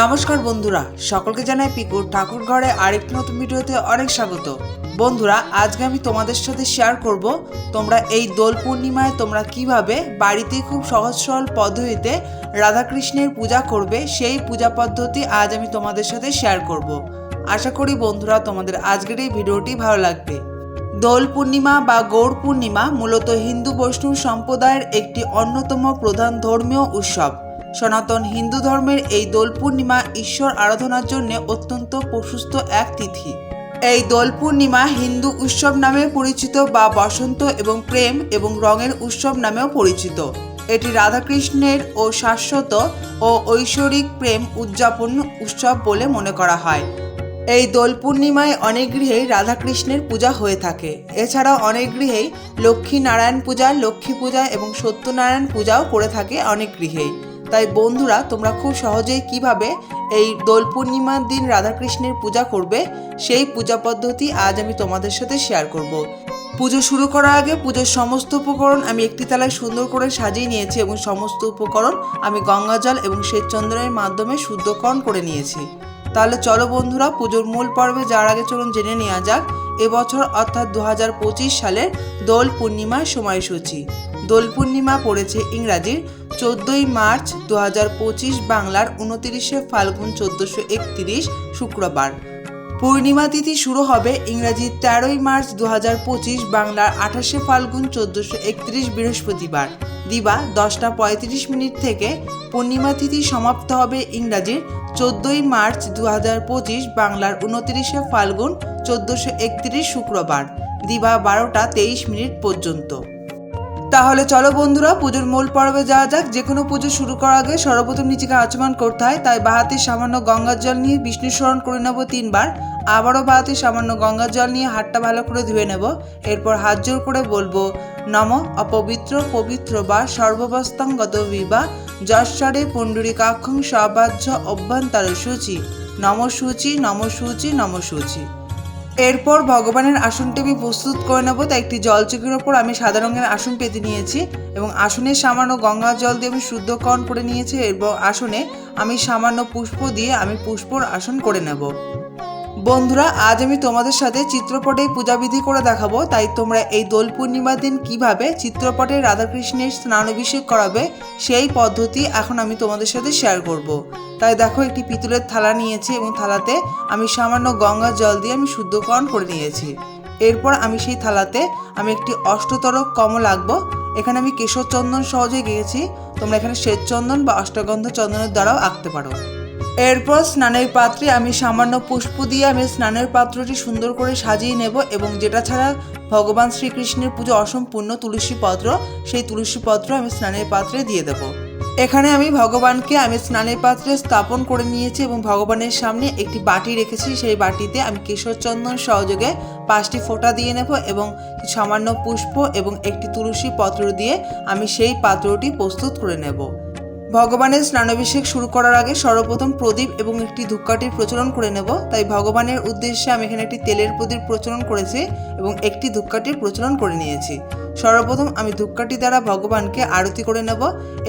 নমস্কার বন্ধুরা, সকলকে জানাই পিকুর ঠাকুর ঘরে আরেকটি নতুন ভিডিওতে অনেক স্বাগত। বন্ধুরা, আজকে আমি তোমাদের সাথে শেয়ার করব তোমরা এই দোল পূর্ণিমায় তোমরা কীভাবে বাড়িতে খুব সহজ সরল পদ্ধতিতে রাধাকৃষ্ণের পূজা করবে, সেই পূজা পদ্ধতি আজ আমি তোমাদের সাথে শেয়ার করব। আশা করি বন্ধুরা, তোমাদের আজকের এই ভিডিওটি ভালো লাগবে। দোল পূর্ণিমা বা গৌড় পূর্ণিমা মূলত হিন্দু বৈষ্ণব সম্প্রদায়ের একটি অন্যতম প্রধান ধর্মীয় উৎসব। সনাতন হিন্দু ধর্মের এই দোল পূর্ণিমা ঈশ্বর আরাধনার জন্য অত্যন্ত প্রশস্ত এক তিথি। এই দোল পূর্ণিমা হিন্দু উৎসব নামে পরিচিত বা বসন্ত এবং প্রেম এবং রঙের উৎসব নামেও পরিচিত। এটি রাধাকৃষ্ণের ও শাশ্বত ও ঐশ্বরিক প্রেম উদযাপন উৎসব বলে মনে করা হয়। এই দোল পূর্ণিমায় অনেক গৃহেই রাধাকৃষ্ণের পূজা হয়ে থাকে। এছাড়াও অনেক গৃহেই লক্ষ্মী নারায়ণ পূজা, লক্ষ্মী পূজা এবং সত্যনারায়ণ পূজাও করে থাকে অনেক গৃহেই। তাই বন্ধুরা, তোমরা খুব সহজেই কীভাবে এই দোল পূর্ণিমার দিন রাধাকৃষ্ণের পূজা করবে, সেই পূজা পদ্ধতি আজ আমি তোমাদের সাথে শেয়ার করব। পুজো শুরু করার আগে পুজোর সমস্ত উপকরণ আমি একটি তালায় সুন্দর করে সাজিয়ে নিয়েছি এবং সমস্ত উপকরণ আমি গঙ্গাজল এবং শ্বেতচন্দ্রের মাধ্যমে শুদ্ধকরণ করে নিয়েছি। তাহলে চলো বন্ধুরা, পুজোর মূল পর্বে যাওয়ার আগে চলুন জেনে নেওয়া যাক এবছর অর্থাৎ দুহাজার পঁচিশ সালের দোল পূর্ণিমার সময়সূচি। দোল পূর্ণিমা পড়েছে ইংরাজির চোদ্দোই মার্চ দুহাজার পঁচিশ বাংলার উনতিরিশে ফাল্গুন চোদ্দোশো শুক্রবার। পূর্ণিমা তিথি শুরু হবে ইংরাজি তেরোই মার্চ দু হাজার পঁচিশ বাংলার আঠাশে ফাল্গুন চোদ্দশো একত্রিশ বৃহস্পতিবার। দিবা দশটা পঁয়ত্রিশ মিনিট থেকে পূর্ণিমা তিথি সমাপ্ত হবে ইংরাজির চোদ্দোই মার্চ দু হাজার পঁচিশ বাংলার উনতিরিশে ফাল্গুন চোদ্দোশো একত্রিশ শুক্রবার। দিবা বারোটা তেইশ মিনিট পর্যন্ত। তাহলে চলো বন্ধুরা, পুজোর মূল পর্বে যাওয়া যাক। যে কোনো পুজো শুরু করার আগে সর্বপ্রথম নিজেকে আচমান করতে হয়, তাই বাহাতে সামান্য গঙ্গার জল নিয়ে বিষ্ণু স্মরণ করে নেব তিনবার। আবারও বাহাতে সামান্য গঙ্গার জল নিয়ে হাতটা ভালো করে ধুয়ে নেব। এরপর হাত জোর করে বলব, নম অপবিত্র পবিত্র বা সর্ববস্তাঙ্গত বিবা যশ্বরে পুণ্ডরিকাক্ষং সবাহ্য অভ্যন্তর সূচি। নম সূচি নম সূচি নম সূচি। এরপর ভগবানের আসনটি আমি প্রস্তুত করে নেব, তাই একটি জলচকির ওপর আমি সাদা রঙের আসন পেতে নিয়েছি এবং আসনের সামান্য গঙ্গা জল দিয়ে আমি শুদ্ধকরণ করে নিয়েছি। এবং আসনে আমি সামান্য পুষ্প দিয়ে আমি পুষ্পর আসন করে নেব। বন্ধুরা, আজ আমি তোমাদের সাথে চিত্রপটে পূজাবিধি করে দেখাবো। তাই তোমরা এই দোল পূর্ণিমার দিন কীভাবে চিত্রপটে রাধাকৃষ্ণের স্নানাভিষেক করাবে, সেই পদ্ধতি এখন আমি তোমাদের সাথে শেয়ার করব। তাই দেখো, একটি পিতলের থালা নিয়েছি এবং থালাতে আমি সামান্য গঙ্গা জল দিয়ে আমি শুদ্ধকরণ করে নিয়েছি। এরপর আমি সেই থালাতে আমি একটি অষ্টতর কমল আঁকবো। এখানে আমি কেশর চন্দন সহজে গিয়েছি তোমরা এখানে শ্বেত চন্দন বা অষ্টগন্ধ চন্দনের দ্বারাও আঁকতে পারো। এরপর স্নানের পাত্রে আমি সামান্য পুষ্প দিয়ে আমি স্নানের পাত্রটি সুন্দর করে সাজিয়ে নেব এবং যেটা ছাড়া ভগবান শ্রীকৃষ্ণের পুজো অসম্পূর্ণ তুলসী পত্র, সেই তুলসী পত্র আমি স্নানের পাত্রে দিয়ে দেব। এখানে আমি ভগবানকে আমি স্নানের পাত্রে স্থাপন করে নিয়েছি এবং ভগবানের সামনে একটি বাটি রেখেছি, সেই বাটিতে আমি কেশর চন্দন সহযোগে পাঁচটি ফোঁটা দিয়ে নেব এবং সামান্য পুষ্প এবং একটি তুলসী পত্র দিয়ে আমি সেই পাত্রটি প্রস্তুত করে নেব। ভগবানের স্নানাভিষেক শুরু করার আগে সর্বপ্রথম প্রদীপ এবং একটি ধূপকাঠির প্রচলন করে নেব। তাই ভগবানের উদ্দেশ্যে আমি এখানে একটি তেলের প্রদীপ প্রচলন করেছি এবং একটি ধূপকাঠির প্রচলন করে নিয়েছি। সর্বপ্রথম আমি ধূপকাঠি দ্বারা ভগবানকে আরতি করে নেব।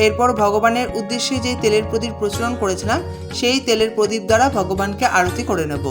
এরপর ভগবানের উদ্দেশ্যে যে তেলের প্রদীপ প্রচলন করেছিলাম, সেই তেলের প্রদীপ দ্বারা ভগবানকে আরতি করে নেব।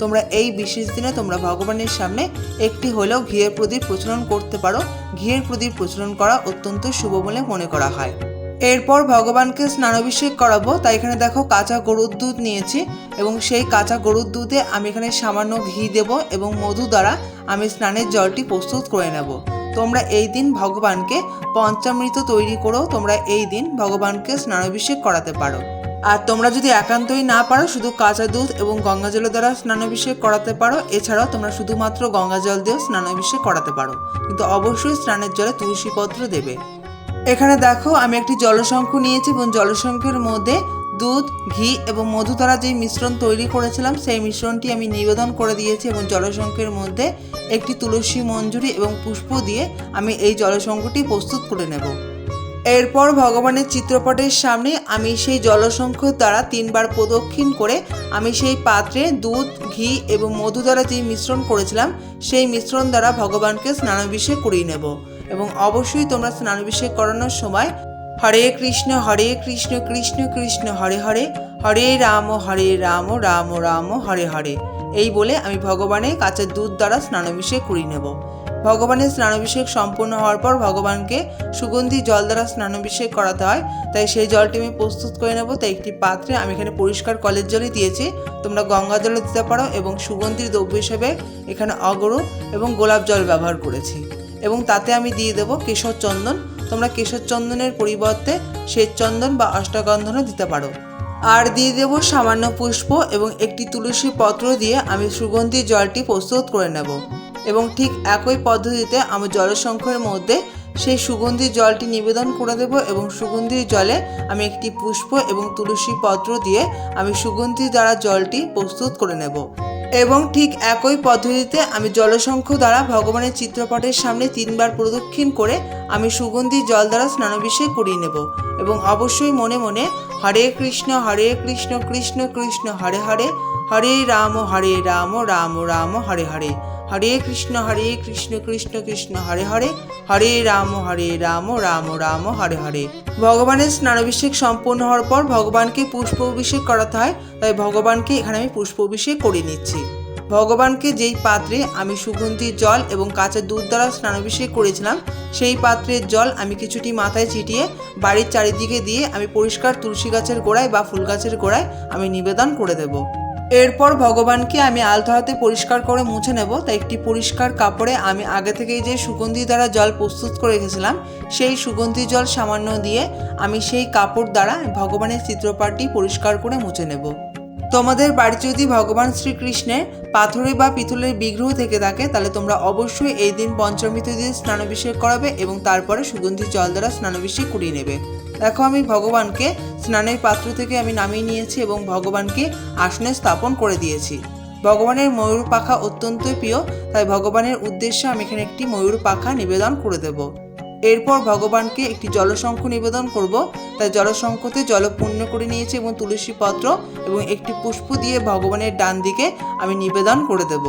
তোমরা এই বিশেষ দিনে তোমরা ভগবানের সামনে একটি হলেও ঘিয়ের প্রদীপ প্রচলন করতে পারো। ঘিয়ের প্রদীপ প্রচলন করা অত্যন্ত শুভ বলে মনে করা হয়। এরপর ভগবানকে স্নানাভিষেক করাবো, তাই এখানে দেখো কাঁচা গরুর দুধ নিয়েছি এবং সেই কাঁচা গরুর দুধে আমি এখানে সামান্য ঘি দেব এবং মধু দ্বারা আমি স্নানের জলটি প্রস্তুত করে নেব। তোমরা এই দিন ভগবানকে পঞ্চামৃত তৈরি করেও তোমরা এই দিন ভগবানকে স্নানাভিষেক করাতে পারো। আর তোমরা যদি একান্তই না পারো, শুধু কাঁচা দুধ এবং গঙ্গা দ্বারা স্নানাভিষেক করাতে পারো, এছাড়াও তোমরা শুধুমাত্র গঙ্গা জল দিয়েও স্নানাভিষেক করাতে পারো। কিন্তু অবশ্যই স্নানের জলে তুলসী পত্র দেবে। এখানে দেখো, আমি একটি জলশঙ্খ নিয়েছি এবং জলশঙ্খের মধ্যে দুধ, ঘি এবং মধু দ্বারা যে মিশ্রণ তৈরি করেছিলাম, সেই মিশ্রণটি আমি নিবেদন করে দিয়েছি এবং জলশঙ্খের মধ্যে একটি তুলসী মঞ্জুরি এবং পুষ্প দিয়ে আমি এই জলশঙ্খটি প্রস্তুত করে নেব। এরপর ভগবানের চিত্রপটের সামনে আমি সেই জলশঙ্খ দ্বারা তিনবার প্রদক্ষিণ করে আমি সেই পাত্রে দুধ, ঘি এবং মধু দ্বারা যে মিশ্রণ করেছিলাম, সেই মিশ্রণ দ্বারা ভগবানকে স্নানাভিষেক করিয়ে নেব। এবং অবশ্যই তোমরা স্নানাভিষেক করানোর সময় হরে কৃষ্ণ হরে কৃষ্ণ কৃষ্ণ কৃষ্ণ, হরে হরে হরে রাম হরে রাম রাম রাম, হরে হরে। এই বলে আমি ভগবানের কাছে দুধ দ্বারা স্নানাভিষেক করিয়ে নেব। ভগবানের স্নানাভিষেক সম্পূর্ণ হওয়ার পর ভগবানকে সুগন্ধি জল দ্বারা স্নানাভিষেক করাতে হয়। তাই সেই জলটি আমি প্রস্তুত করে নেব। তাই একটি পাত্রে আমি এখানে পরিষ্কার কলের জলই দিয়েছি। তোমরা গঙ্গা জলও দিতে পারো এবং সুগন্ধির দ্রব্য হিসেবে এখানে অগরু এবং গোলাপ জল ব্যবহার করেছি। এবং তাতে আমি দিয়ে দেবো কেশর চন্দন। তোমরা কেশর চন্দনের পরিবর্তে শ্বেত চন্দন বা অষ্টগন্ধনও দিতে পারো। আর দিয়ে দেবো সামান্য পুষ্প এবং একটি তুলসী পত্র দিয়ে আমি সুগন্ধি জলটি প্রস্তুত করে নেব। এবং ঠিক একই পদ্ধতিতে আমি জলসংখ্যের মধ্যে সেই সুগন্ধি জলটি নিবেদন করে দেব এবং সুগন্ধির জলে আমি একটি পুষ্প এবং তুলসী পত্র দিয়ে আমি সুগন্ধি দ্বারা জলটি প্রস্তুত করে নেব। এবং ঠিক একই পদ্ধতিতে আমি জলসংখ্য দ্বারা ভগবানের চিত্রপটের সামনে তিনবার প্রদক্ষিণ করে আমি সুগন্ধি জল দ্বারা স্নানাভিষেক করিয়ে নেব এবং অবশ্যই মনে মনে হরে কৃষ্ণ হরে কৃষ্ণ কৃষ্ণ কৃষ্ণ, হরে হরে হরে রাম হরে রাম রাম রাম, হরে হরে। হরে কৃষ্ণ হরে কৃষ্ণ কৃষ্ণ কৃষ্ণ, হরে হরে হরে রাম হরে রাম রাম রাম, হরে হরে। ভগবানের স্নান স্নানাভিষেক সম্পূর্ণ হওয়ার পর ভগবানকে পুষ্প অভিষেক করাতে হয়, তাই ভগবানকে এখানে আমি পুষ্প অভিষেক করে নিচ্ছি। ভগবানকে যেই পাত্রে আমি সুগন্ধি জল এবং কাঁচা দুধ দ্বারা স্নানাভিষেক করেছিলাম, সেই পাত্রের জল আমি কিছুটি মাথায় ছিটিয়ে বাড়ির চারিদিকে দিয়ে আমি পরিষ্কার তুলসী গাছের গোড়ায় বা ফুল গাছের গোড়ায় আমি নিবেদন করে দেব। এরপর ভগবানকে আমি আলতো হাতে পরিষ্কার করে মুছে নেব, তাই একটি পরিষ্কার কাপড়ে আমি আগে থেকেই যে সুগন্ধি দ্বারা জল প্রস্তুত করে রেখেছিলাম, সেই সুগন্ধি জল সামান্য দিয়ে আমি সেই কাপড় দ্বারা ভগবানের চিত্রপাটটি পরিষ্কার করে মুছে নেব। তোমাদের বাড়িতে যদি ভগবান শ্রীকৃষ্ণের পাথরে বা পিতলের বিগ্রহ থেকে থাকে, তাহলে তোমরা অবশ্যই এই দিন পঞ্চমীতে দিয়ে স্নানাভিষেক করাবে এবং তারপরে সুগন্ধি জল দ্বারা স্নানাভিষেক করিয়ে নেবে। দেখো, আমি ভগবানকে স্নানের পাত্র থেকে আমি নামিয়ে নিয়েছি এবং ভগবানকে আসনে স্থাপন করে দিয়েছি। ভগবানের ময়ূর পাখা অত্যন্ত প্রিয়, তাই ভগবানের উদ্দেশ্যে আমি এখানে একটি ময়ূর পাখা নিবেদন করে দেব। এরপর ভগবানকে একটি জলশঙ্খ নিবেদন করব, তাই জলশঙ্খতে জল পূর্ণ করে নিয়েছি এবং তুলসী পত্র এবং একটি পুষ্প দিয়ে ভগবানের ডান দিকে আমি নিবেদন করে দেব।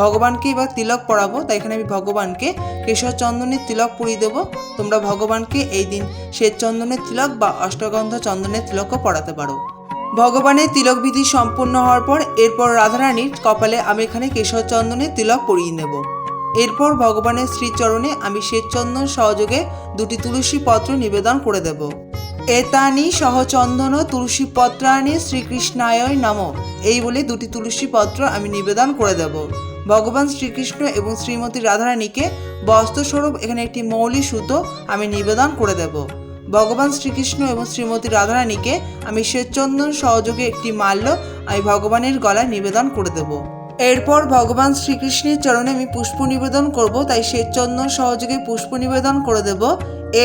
ভগবানকে এবার তিলক পরাবো, তাই এখানে আমি ভগবানকে কেশর চন্দনের তিলক পরিয়ে দেবো। তোমরা ভগবানকে এই দিন শ্বেত চন্দনের তিলক বা অষ্টগন্ধ চন্দনের তিলকও পরাতে পারো। ভগবানের তিলক বিধি সম্পূর্ণ হওয়ার পর, এরপর রাধারানীর কপালে আমি এখানে কেশর চন্দনের তিলক পরিয়ে নেব। এরপর ভগবানের শ্রীচরণে আমি শ্বেতচন্দন সহযোগে দুটি তুলসী পত্র নিবেদন করে দেব। এতানি সহচন্দন তুলসী পত্রানি শ্রীকৃষ্ণায় নম। এই বলে দুটি তুলসী পত্র আমি নিবেদন করে দেব। ভগবান শ্রীকৃষ্ণ এবং শ্রীমতী রাধারানীকে বস্ত্রস্বরূপ এখানে একটি মৌলি সুতো আমি নিবেদন করে দেব। ভগবান শ্রীকৃষ্ণ এবং শ্রীমতী রাধারানীকে আমি শ্বেতচন্দন সহযোগে একটি মাল্য আমি ভগবানের গলায় নিবেদন করে দেব। এরপর ভগবান শ্রীকৃষ্ণের চরণে আমি পুষ্প নিবেদন করব, তাই শ্বেতচন্দন সহযোগে পুষ্প নিবেদন করে দেব।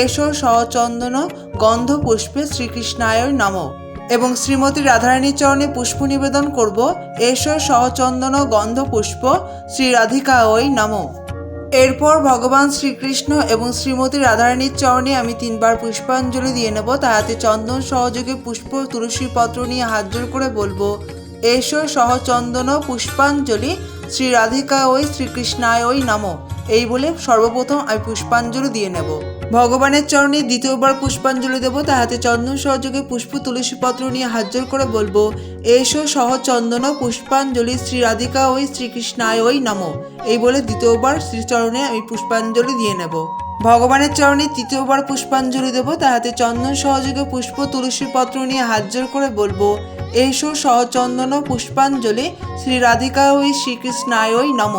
এসো সহচন্দন গন্ধ পুষ্পে শ্রীকৃষ্ণায় নম। এবং শ্রীমতী রাধারানীর চরণে পুষ্প নিবেদন করব। এসো সহচন্দন গন্ধ পুষ্প, শ্রী রাধিকা ওই নম। এরপর ভগবান শ্রীকৃষ্ণ এবং শ্রীমতী রাধারানীর চরণে আমি তিনবার পুষ্পাঞ্জলি দিয়ে নেব। তাহাতে চন্দন সহযোগে পুষ্প, তুলসী পত্র নিয়ে হাত জোর করে বলব, এসো সহচন্দন পুষ্পাঞ্জলি, শ্রী রাধিকা ওই শ্রীকৃষ্ণায় ওই নম। এই বলে সর্বপ্রথম আমি পুষ্পাঞ্জলি দিয়ে নেব। ভগবানের চরণে দ্বিতীয়বার পুষ্পাঞ্জলি দেব তাহাতে চন্দন সহযোগে পুষ্প, তুলসী পত্র নিয়ে হাত জোর করে বলব, এসো সহচন্দন পুষ্পাঞ্জলি, শ্রী রাধিকা ওই শ্রীকৃষ্ণায় ওই নম। এই বলে দ্বিতীয়বার শ্রীচরণে আমি পুষ্পাঞ্জলি দিয়ে নেব। ভগবানের চরণে তৃতীয়বার পুষ্পাঞ্জলি দেব তাহাতে চন্দন সহযোগে পুষ্প, তুলসী পত্র নিয়ে হাত জোর করে বলব, এসো সহচন্দন পুষ্পাঞ্জলি, শ্রী রাধিকা ওই শ্রীকৃষ্ণায় ওই নম।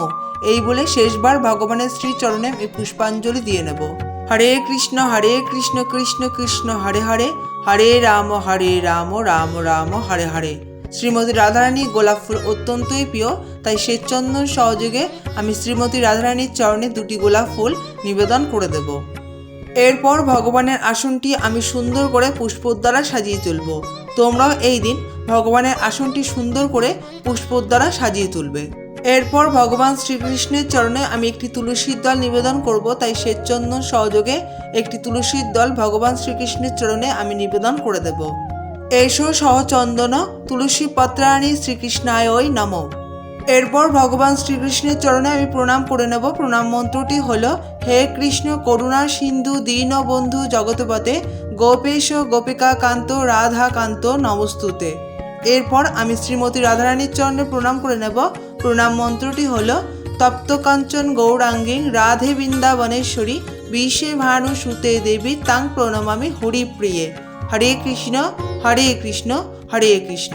এই বলে শেষবার ভগবানের শ্রীচরণে আমি পুষ্পাঞ্জলি দিয়ে নেব। হরে কৃষ্ণ হরে কৃষ্ণ কৃষ্ণ কৃষ্ণ, হরে হরে। হরে রাম হরে রাম রাম রাম, হরে হরে। শ্রীমতী রাধারানী গোলাপ ফুল অত্যন্তই প্রিয়, তাই শ্বেতচন্দন সহযোগে আমি শ্রীমতী রাধারানীর চরণে দুটি গোলাপ ফুল নিবেদন করে দেব। এরপর ভগবানের আসনটি আমি সুন্দর করে পুষ্পর দ্বারা সাজিয়ে তুলব। তোমরাও এই দিন ভগবানের আসনটি সুন্দর করে পুষ্পর দ্বারা সাজিয়ে তুলবে। এরপর ভগবান শ্রীকৃষ্ণের চরণে আমি একটি তুলসীর দল নিবেদন করব, তাই শ্বেতচন্দন সহযোগে একটি তুলসীর দল ভগবান শ্রীকৃষ্ণের চরণে আমি নিবেদন করে দেব। এসো সহচন্দন তুলসী পত্রাণী শ্রীকৃষ্ণায় ওই নম। এরপর ভগবান শ্রীকৃষ্ণের চরণে আমি প্রণাম করে নেব। প্রণাম মন্ত্রটি হল, হে কৃষ্ণ করুণা সিন্ধু দীন বন্ধু জগতপতে গোপেশ গোপিকা কান্ত রাধা কান্ত নমস্তুতে। এরপর আমি শ্রীমতী রাধারানীর চরণে প্রণাম করে নেব। প্রণাম মন্ত্রটি হল তপ্ত কাঞ্চন গৌরাঙ্গী রাধে বৃন্দাবনেশ্বরী বিশ্বে ভানু সুতে দেবী তাং প্রণমামি হরিপ্রিয়ে। হরে কৃষ্ণ হরে কৃষ্ণ হরে কৃষ্ণ।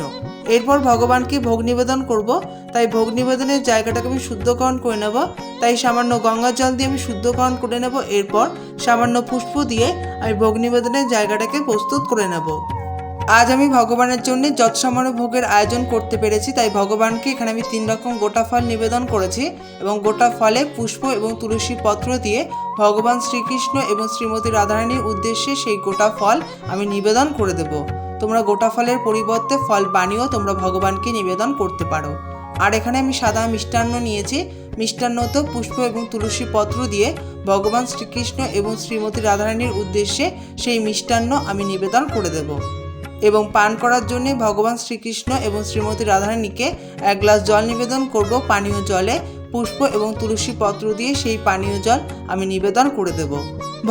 এরপর ভগবানকে ভোগ নিবেদন করব, তাই ভোগ নিবেদনের জায়গাটাকে আমি শুদ্ধকরণ করে নেব, তাই সামান্য গঙ্গা জল দিয়ে আমি শুদ্ধকরণ করে নেব, এরপর সামান্য পুষ্প দিয়ে আমি ভোগ নিবেদনের জায়গাটাকে প্রস্তুত করে নেব। আজ আমি ভগবানের জন্য যৎসামান্য ভোগের আয়োজন করতে পেরেছি, তাই ভগবানকে এখানে আমি তিন রকম গোটা ফল নিবেদন করেছি এবং গোটা ফলে পুষ্প এবং তুলসী পত্র দিয়ে ভগবান শ্রীকৃষ্ণ এবং শ্রীমতী রাধারানীর উদ্দেশ্যে সেই গোটা ফল আমি নিবেদন করে দেব। তোমরা গোটা ফলের পরিবর্তে ফল বানিয়েও তোমরা ভগবানকে নিবেদন করতে পারো। আর এখানে আমি সাদা মিষ্টান্ন নিয়েছি। মিষ্টান্নতেও পুষ্প এবং তুলসী পত্র দিয়ে ভগবান শ্রীকৃষ্ণ এবং শ্রীমতী রাধারানীর উদ্দেশ্যে সেই মিষ্টান্ন আমি নিবেদন করে দেবো। এবং পান করার জন্য ভগবান শ্রীকৃষ্ণ এবং শ্রীমতী রাধারানীকে এক গ্লাস জল নিবেদন করব। পানীয় জলে পুষ্প এবং তুলসী পত্র দিয়ে সেই পানীয় জল আমি নিবেদন করে দেব।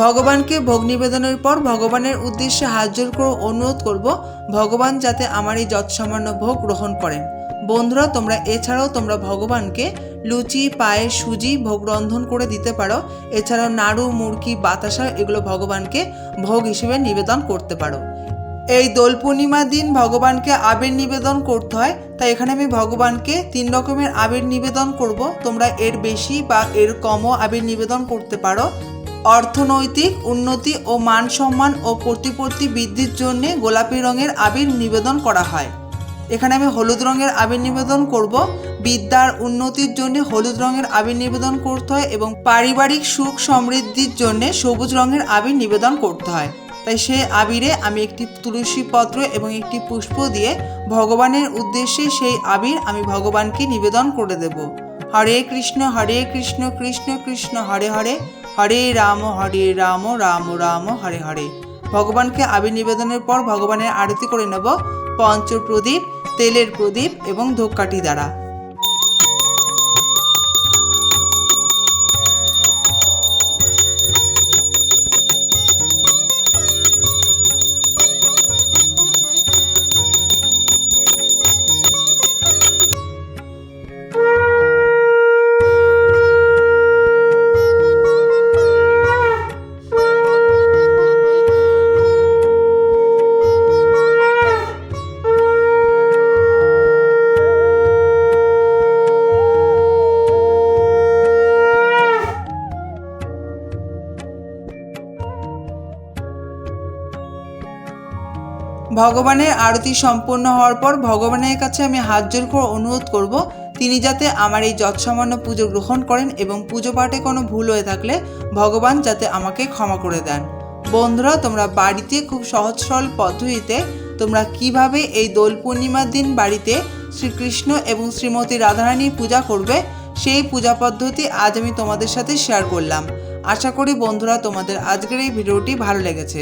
ভগবানকে ভোগ নিবেদনের পর ভগবানের উদ্দেশ্যে হাত জোর করে অনুরোধ করব, ভগবান যাতে আমার এই যৎসামান্য ভোগ গ্রহণ করেন। বন্ধুরা, তোমরা এছাড়াও তোমরা ভগবানকে লুচি পায়ে সুজি, ভোগ রন্ধন করে দিতে পারো। এছাড়াও নাড়ু মুরগি বাতাসা এগুলো ভগবানকে ভোগ হিসেবে নিবেদন করতে পারো। এই দোল পূর্ণিমার দিন ভগবানকে আবির নিবেদন করতে হয়। তাই এখানে আমি ভগবানকে তিন রকমের আবির নিবেদন করব। তোমরা এর বেশি বা এর কমও আবির নিবেদন করতে পারো। অর্থনৈতিক উন্নতি ও মান সম্মান ও প্রতিপত্তি বৃদ্ধির জন্যে গোলাপি রঙের আবির নিবেদন করা হয়। এখানে আমি হলুদ রঙের আবির নিবেদন করব। বিদ্যার উন্নতির জন্য হলুদ রঙের আবির নিবেদন করতে হয় এবং পারিবারিক সুখ সমৃদ্ধির জন্য সবুজ রঙের আবির নিবেদন করতে হয়। তাই সেই আবিরে আমি একটি তুলসী পত্র এবং একটি পুষ্প দিয়ে ভগবানের উদ্দেশ্যে সেই আবির আমি ভগবানকে নিবেদন করে দেব। হরে কৃষ্ণ হরে কৃষ্ণ কৃষ্ণ কৃষ্ণ, হরে হরে হরে রাম হরে রাম রাম রাম, হরে হরে। ভগবানকে আবির নিবেদনের পর ভগবানের আরতি করে নেব পঞ্চপ্রদীপ, তেলের প্রদীপ এবং ধূপকাঠি দ্বারা। ভগবানের আরতি সম্পূর্ণ হওয়ার পর ভগবানের কাছে আমি হাত জোর করে অনুরোধ করব, তিনি যাতে আমার এই যৎসামান্য পুজো গ্রহণ করেন এবং পুজো পাঠে কোনো ভুল হয়ে থাকলে ভগবান যাতে আমাকে ক্ষমা করে দেন। বন্ধুরা, তোমরা বাড়িতে খুব সহজ সরল পদ্ধতিতে তোমরা কীভাবে এই দোল পূর্ণিমার দিন বাড়িতে শ্রীকৃষ্ণ এবং শ্রীমতী রাধারানীর পূজা করবে, সেই পূজা পদ্ধতি আজ আমি তোমাদের সাথে শেয়ার করলাম। আশা করি বন্ধুরা, তোমাদের আজকের এই ভিডিওটি ভালো লেগেছে।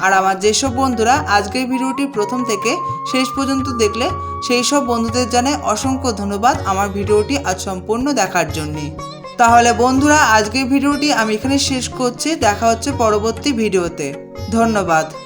আর আমার যেসব বন্ধুরা আজকের ভিডিওটি প্রথম থেকে শেষ পর্যন্ত দেখলে সেই সব বন্ধুদের জানাই অসংখ্য ধন্যবাদ আমার ভিডিওটি আজ সম্পূর্ণ দেখার জন্যে। তাহলে বন্ধুরা, আজকের ভিডিওটি আমি এখানে শেষ করছি। দেখা হচ্ছে পরবর্তী ভিডিওতে। ধন্যবাদ।